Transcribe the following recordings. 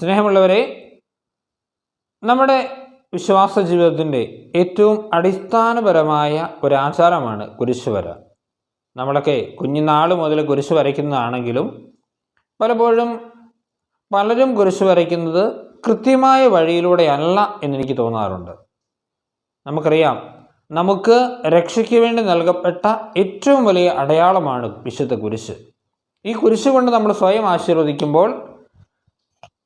സ്നേഹമുള്ളവരെ നമ്മുടെ വിശ്വാസ ജീവിതത്തിന്റെ ഏറ്റവും അടിസ്ഥാനപരമായ ഒരാചാരമാണ് കുരിശ് വര നമ്മളൊക്കെ കുഞ്ഞുനാൾ മുതൽ കുരിശ് വരയ്ക്കുന്നതാണെങ്കിലും പലപ്പോഴും പലരും കുരിശ് വരയ്ക്കുന്നത് കൃത്യമായ വഴിയിലൂടെയല്ല എന്നെനിക്ക് തോന്നാറുണ്ട്. നമുക്കറിയാം നമുക്ക് രക്ഷയ്ക്ക് വേണ്ടി നൽകപ്പെട്ട ഏറ്റവും വലിയ അടയാളമാണ് വിശുദ്ധ കുരിശ്. ഈ കുരിശ് കൊണ്ട് നമ്മൾ സ്വയം ആശീർവദിക്കുമ്പോൾ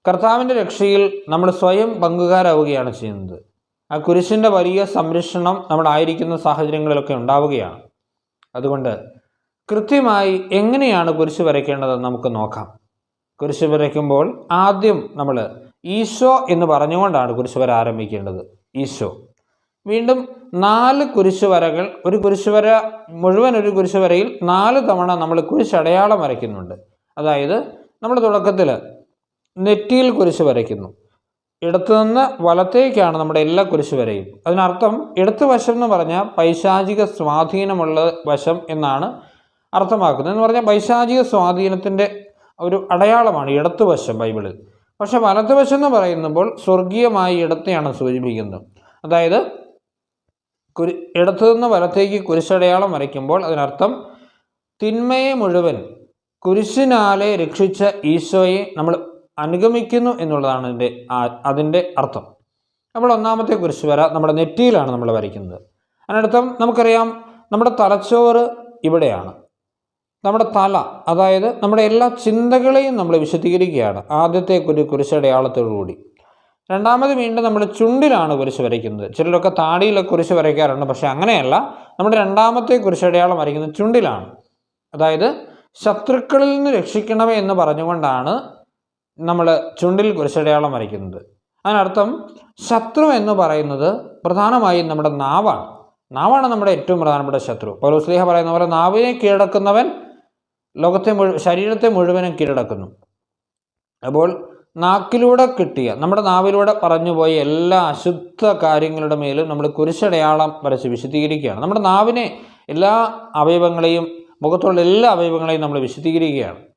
കർത്താവിന്റെ രക്ഷയിൽ നമ്മൾ സ്വയം പങ്കുകാരാവുകയാണ് ചെയ്യുന്നത്. ആ കുരിശിന്റെ വലിയ സംരക്ഷണം നമ്മളായിരിക്കുന്ന സാഹചര്യങ്ങളിലൊക്കെ ഉണ്ടാവുകയാണ്. അതുകൊണ്ട് കൃത്യമായി എങ്ങനെയാണ് കുരിശ് വരയ്ക്കേണ്ടതെന്ന് നമുക്ക് നോക്കാം. കുരിശ് വരയ്ക്കുമ്പോൾ ആദ്യം നമ്മൾ ഈശോ എന്ന് പറഞ്ഞുകൊണ്ടാണ് കുരിശ് വര ആരംഭിക്കേണ്ടത്. ഈശോ. വീണ്ടും നാല് കുരിശ് വരകൾ ഒരു കുരിശ് വര മുഴുവൻ ഒരു കുരിശ് വരയിൽ നാല് തവണ നമ്മൾ കുരിശടയാളം വരയ്ക്കുന്നുണ്ട്. അതായത് നമ്മൾ തുടക്കത്തിൽ നെറ്റിയിൽ കുരിശ് വരയ്ക്കുന്നു. ഇടത്തു നിന്ന് വലത്തേക്കാണ് നമ്മുടെ എല്ലാ കുരിശ് വരയും. അതിനർത്ഥം ഇടത്ത് വശം എന്ന് പറഞ്ഞാൽ പൈശാചിക സ്വാധീനമുള്ള വശം എന്നാണ് അർത്ഥമാക്കുന്നത്. എന്ന് പറഞ്ഞാൽ പൈശാചിക സ്വാധീനത്തിന്റെ ഒരു അടയാളമാണ് ഇടത്ത് വശം ബൈബിളിൽ. പക്ഷേ വലത്ത് വശം എന്ന് പറയുമ്പോൾ സ്വർഗീയമായ ഇടത്തെയാണ് സൂചിപ്പിക്കുന്നത്. അതായത് കുരി ഇടത്തു നിന്ന് വലത്തേക്ക് കുരിശടയാളം വരയ്ക്കുമ്പോൾ അതിനർത്ഥം തിന്മയെ മുഴുവൻ കുരിശിനാലെ രക്ഷിച്ച ഈശോയെ നമ്മൾ അനുഗമിക്കുന്നു എന്നുള്ളതാണ് അതിന്റെ അതിന്റെ അർത്ഥം. നമ്മൾ ഒന്നാമത്തെ കുരിശ് വര നമ്മുടെ നെറ്റിയിലാണ് നമ്മൾ വരയ്ക്കുന്നത്. അതിനർത്ഥം നമുക്കറിയാം നമ്മുടെ തലച്ചോറ് ഇവിടെയാണ്. നമ്മുടെ തല അതായത് നമ്മുടെ എല്ലാ ചിന്തകളെയും നമ്മൾ വിശദീകരിക്കുകയാണ് ആദ്യത്തെ ഒരു കുരിശടയാളത്തോടുകൂടി രണ്ടാമത് വീണ്ടും നമ്മൾ ചുണ്ടിലാണ് കുരിശ് വരയ്ക്കുന്നത്. ചിലരൊക്കെ താടിയിലെ കുരിശ് വരയ്ക്കാറുണ്ട് പക്ഷേ അങ്ങനെയല്ല. നമ്മുടെ രണ്ടാമത്തെ കുരിശടയാളം വരയ്ക്കുന്നത് ചുണ്ടിലാണ്. അതായത് ശത്രുക്കളിൽ നിന്ന് രക്ഷിക്കണമേ എന്ന് പറഞ്ഞുകൊണ്ടാണ് നമ്മൾ ചുണ്ടിൽ കുരിശടയാളം വരയ്ക്കുന്നത്. അതിനർത്ഥം ശത്രു എന്ന് പറയുന്നത് പ്രധാനമായും നമ്മുടെ നാവാണ്. നാവാണ് നമ്മുടെ ഏറ്റവും പ്രധാനപ്പെട്ട ശത്രു. പൗലോസ്ലിഹ പറയുന്ന പോലെ നാവിനെ കീഴടക്കുന്നവൻ ലോകത്തെ മുഴുവൻ ശരീരത്തെ മുഴുവനും കീഴടക്കുന്നു. അപ്പോൾ നാക്കിലൂടെ കിട്ടിയ നമ്മുടെ നാവിലൂടെ പറഞ്ഞുപോയ എല്ലാ അശുദ്ധ കാര്യങ്ങളുടെ മേലും നമ്മൾ കുരിശടയാളം വരച്ച് വിശദീകരിക്കുകയാണ് നമ്മുടെ നാവിനെ എല്ലാ അവയവങ്ങളെയും മുഖത്തുള്ള എല്ലാ അവയവങ്ങളെയും നമ്മൾ വിശദീകരിക്കുകയാണ്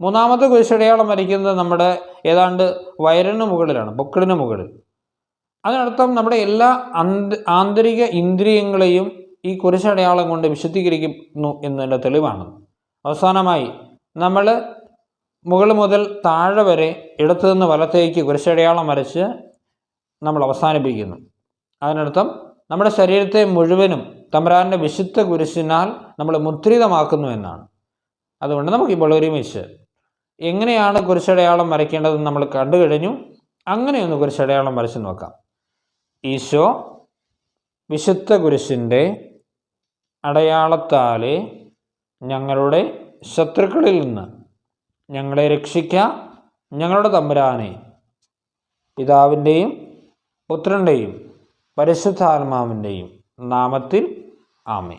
മൂന്നാമത്തെ കുരിശടയാളം വരയ്ക്കുന്നത് നമ്മുടെ ഏതാണ്ട് വയറിന് മുകളിലാണ് പൊക്കിളിന് മുകളിൽ. അതിനർത്ഥം നമ്മുടെ എല്ലാ ആന്തരിക ഇന്ദ്രിയങ്ങളെയും ഈ കുരിശടയാളം കൊണ്ട് വിശുദ്ധീകരിക്കുന്നു എന്നതിന്റെ തെളിവാണ്. അവസാനമായി നമ്മൾ മുകൾ മുതൽ താഴെ വരെ ഇടത്തു നിന്ന് വലത്തേക്ക് കുരിശടയാളം വരച്ച് നമ്മൾ അവസാനിപ്പിക്കുന്നു. അതിനർത്ഥം നമ്മുടെ ശരീരത്തെ മുഴുവനും തമ്പരാന്റെ വിശുദ്ധ കുരിശിനാൽ നമ്മൾ മുദ്രിതമാക്കുന്നു എന്നാണ്. അതുകൊണ്ട് നമുക്ക് ഇപ്പോൾ ഒരുമിച്ച് എങ്ങനെയാണ് കുരിശടയാളം വരയ്ക്കേണ്ടതെന്ന് നമ്മൾ കണ്ടു കഴിഞ്ഞു. അങ്ങനെയൊന്ന് കുരിശടയാളം വരച്ച് നോക്കാം. ഈശോ വിശുദ്ധ കുരിശിന്റെ അടയാളത്താൽ ഞങ്ങളുടെ ശത്രുക്കളിൽ നിന്ന് ഞങ്ങളെ രക്ഷിക്കുക ഞങ്ങളുടെ തമ്പുരാനെ പിതാവിന്റെയും പുത്രന്റെയും പരിശുദ്ധാത്മാവിന്റെയും നാമത്തിൽ ആമേ